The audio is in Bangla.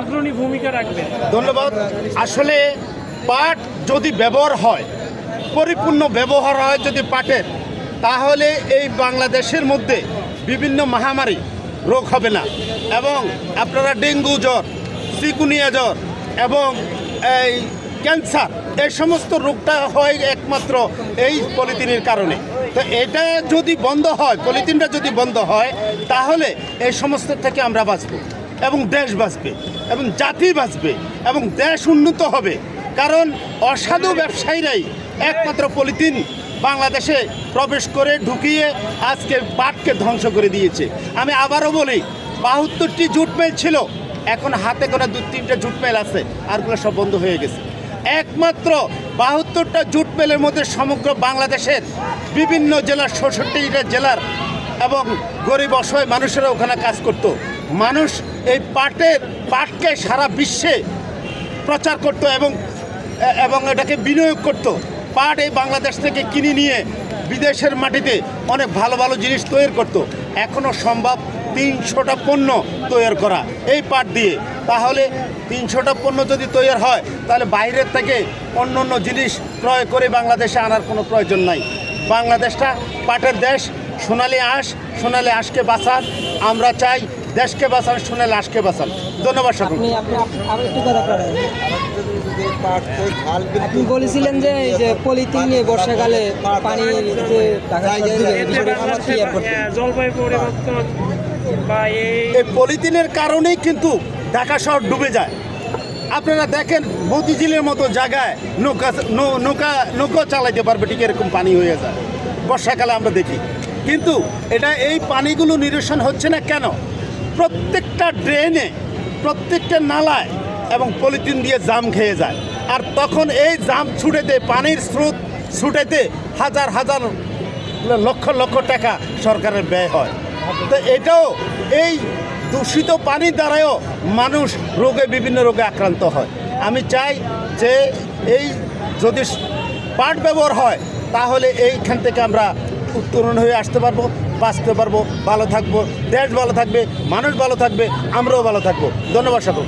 অগ্রণী ভূমিকা রাখবেন। ধন্যবাদ। আসলে পাট যদি ব্যবহার হয়, পরিপূর্ণ ব্যবহার হয় যদি পাটের, তাহলে এই বাংলাদেশের মধ্যে বিভিন্ন মহামারী রোগ হবে না। এবং আপনারা ডেঙ্গু জ্বর, সিকুনিয়া জ্বর এবং এই ক্যান্সার, এই সমস্ত রোগটা হয় একমাত্র এই পলিথিনের কারণে। তো এটা যদি বন্ধ হয়, পলিথিনটা যদি বন্ধ হয়, তাহলে এই সমস্ত থেকে আমরা বাঁচব। এবং দেশ বাঁচবে, এবং জাতি বাঁচবে, এবং দেশ উন্নত হবে। কারণ অসাধু ব্যবসায়ীরাই একমাত্র পলিথিন বাংলাদেশে প্রবেশ করে ঢুকিয়ে আজকে পাটকে ধ্বংস করে দিয়েছে। আমি আবারও বলি, বাহাত্তরটি জুট মিল ছিল, এখন হাতে গোনা দু, তিনটে জুট মিল আছে আরগুলো সব বন্ধ হয়ে গেছে। একমাত্র বাহাত্তরটা জুট মিলের মধ্যে সমগ্র বাংলাদেশের বিভিন্ন জেলার ষষট্টিটা জেলার এবং গরিব অসহায় মানুষেরা ওখানে কাজ করত। মানুষ এই পাটের পাটকে সারা বিশ্বে প্রচার করত এবং এবং এটাকে বিনিয়োগ করত। পাট এই বাংলাদেশ থেকে কিনে নিয়ে বিদেশের মাটিতে অনেক ভালো ভালো জিনিস তৈরি করত। এখনও সম্ভব তিনশোটা পণ্য তৈরি করা এই পাট দিয়ে। তাহলে তিনশোটা পণ্য যদি তৈরি হয়, তাহলে বাইরের থেকে অন্য অন্য জিনিস ক্রয় করে বাংলাদেশে আনার কোনো প্রয়োজন নাই। বাংলাদেশটা পাটের দেশ, সোনালি আঁশ, সোনালি আঁশকে বাঁচান। আমরা চাই দেশকে বাঁচান শুনে লাশকে বাঁচান। ধন্যবাদ সকল আপনি বলেছিলেন যে এই যে পলিথিন নিয়ে বর্ষাকালে পানি যে এই পলিথিনের কারণেই কিন্তু ঢাকা শহর ডুবে যায়। আপনারা দেখেন মতিঝিলের মতো জায়গায় নৌকা নৌকা নৌকা চালাইতে পারবে ঠিক এরকম পানি হয়ে যায়। বর্ষাকালে আমরা দেখি। কিন্তু এটা এই পানিগুলো নিরসন হচ্ছে না কেন? প্রত্যেকটা ড্রেনে, প্রত্যেকটা নালায় এবং পলিথিন দিয়ে জাম খেয়ে যায়। আর তখন এই জাম ছুটেতে, পানির স্রোত ছুটেতে হাজার হাজার লক্ষ লক্ষ টাকা সরকারের ব্যয় হয়। তো এটাও এই দূষিত পানির দ্বারাও মানুষ রোগে, বিভিন্ন রোগে আক্রান্ত হয়। আমি চাই যে এই যদি পাট ব্যবহার হয়, তাহলে এইখান থেকে আমরা উত্তরণ হয়ে আসতে পারব। বাঁচতে পারব, ভালো থাকব, দেশ ভালো থাকবে, মানুষ ভালো থাকবে, আমরাও ভালো থাকব। ধন্যবাদ সকল